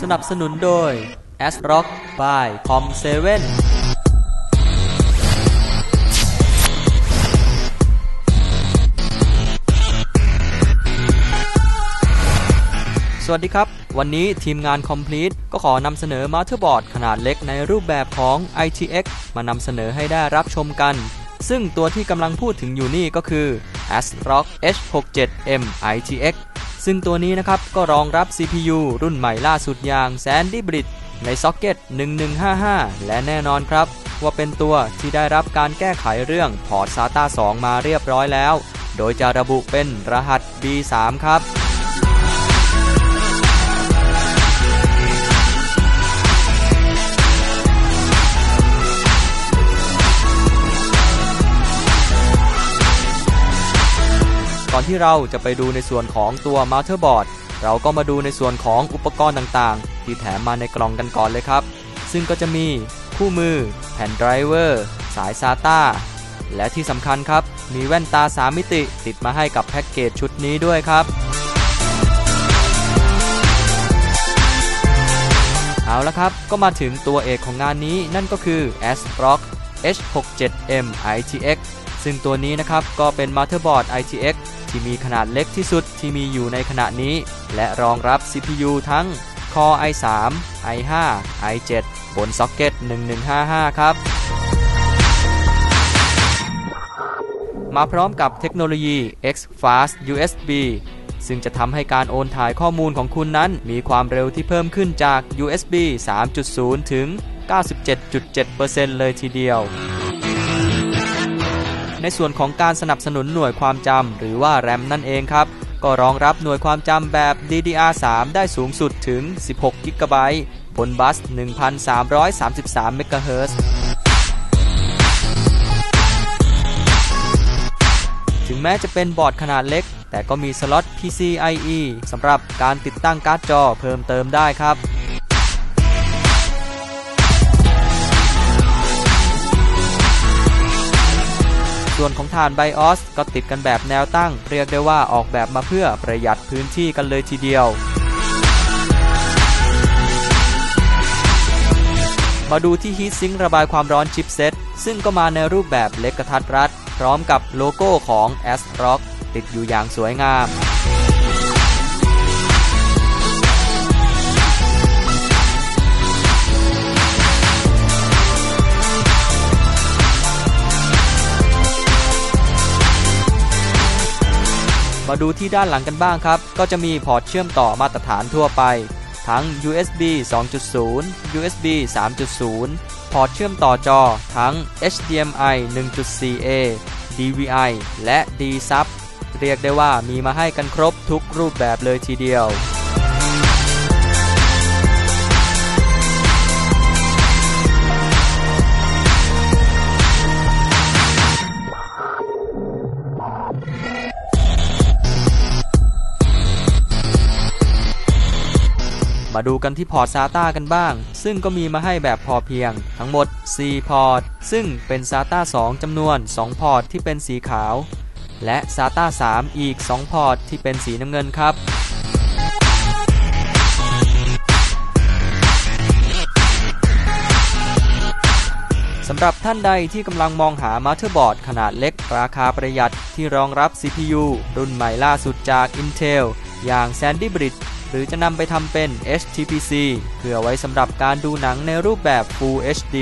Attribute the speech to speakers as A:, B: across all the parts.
A: สนับสนุนโดย a s Rock by Com 7สวัสดีครับ วันนี้ทีมงาน Complete ก็ขอนำเสนอมาเตอร์บอร์ดขนาดเล็กในรูปแบบของ ITX มานำเสนอให้ได้รับชมกัน ซึ่งตัวที่กำลังพูดถึงอยู่นี่ก็คือ ASRock H67M ITX ซึ่งตัวนี้นะครับก็รองรับ CPU รุ่นใหม่ล่าสุดอย่าง Sandy Bridge ในซ็อกเก็ต1155 และแน่นอนครับ ว่าเป็นตัวที่ได้รับการแก้ไขเรื่องพอร์ต SATA 2 มาเรียบร้อยแล้ว โดยจะระบุเป็นรหัส B3 ครับ อนที่เราจะไปดูในส่วนของตัวมาเตอร์บอร์ดเราก็มาดูในส่วนของอุปกรณ์ต่างๆ ที่แถมมาในกล่องกันก่อนเลยครับ ซึ่งก็จะมีคู่มือ แผ่นไดรเวอร์สาย SATA และที่สำคัญครับ มีแว่นตา 3 มิติติดมาให้กับแพ็กเกจชุดนี้ด้วยครับ เอาละครับ ก็มาถึงตัวเอกของงานนี้นั่นก็คือ ASRock H67M ITX ซึ่งตัวนี้นะครับก็เป็นมาเตอร์บอร์ด ITX ที่มีขนาดเล็กที่สุดที่มีอยู่ในขณะนี้ และรองรับ CPU ทั้ง Core i3 i5 i7 บนซ็อกเก็ต1155 ครับ มาพร้อมกับเทคโนโลยี X-Fast USB ซึ่งจะทำให้การโอนถ่ายข้อมูลของคุณนั้น มีความเร็วที่เพิ่มขึ้นจาก USB 3.0 ถึง 97.7%เลยทีเดียว ในส่วนของการสนับสนุนหน่วยความจำหรือว่า RAM นั่นเองครับ ก็รองรับหน่วยความจำแบบ DDR3 ได้สูงสุดถึง 16 g b บนบัส 1,333 MHz ถึงแม้จะเป็นบอร์ดขนาดเล็ก แต่ก็มีสล็อต PCIe สำหรับการติดตั้งการ์ดจอเพิ่มเติมได้ครับ ส่วนของฐานไบออสก็ติดกันแบบแนวตั้ง เรียกได้ว่าออกแบบมาเพื่อประหยัดพื้นที่กันเลยทีเดียวมาดูที่ฮีทซิงค์ระบายความร้อนชิปเซ็ตซึ่งก็มาในรูปแบบเล็กกระทัดรัด พร้อมกับโลโก้ของ ASRock ติดอยู่อย่างสวยงาม มาดูที่ด้านหลังกันบ้างครับ ก็จะมีพอร์ตเชื่อมต่อมาตรฐานทั่วไป ทั้ง USB 2.0 USB 3.0 พอร์ตเชื่อมต่อจอ ทั้ง HDMI 1.4A DVI และ D-Sub เรียกได้ว่ามีมาให้กันครบทุกรูปแบบเลยทีเดียว มาดูกันที่พอร์ต SATA กันบ้าง ซึ่งก็มีมาให้แบบพอเพียง ทั้งหมด 4 พอร์ต ซึ่งเป็น SATA 2จำนวน 2 พอร์ตที่เป็นสีขาว และ SATA 3 อีก 2 พอร์ตที่เป็นสีน้ำเงินครับสำหรับท่านใดที่กำลังมองหามาเตอร์บอร์ดขนาดเล็กราคาประหยัดที่รองรับ CPU รุ่นใหม่ล่าสุดจาก Intel อย่าง Sandy Bridge หรือจะนำไปทำเป็น HTPC เพื่อไว้สำหรับการดูหนังในรูปแบบ Full HD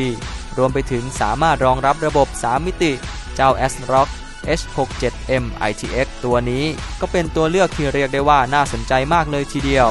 A: รวมไปถึงสามารถรองรับระบบ 3 มิติ เจ้า ASRock H67M ITX ตัวนี้ก็เป็นตัวเลือกที่เรียกได้ว่าน่าสนใจมากเลยทีเดียว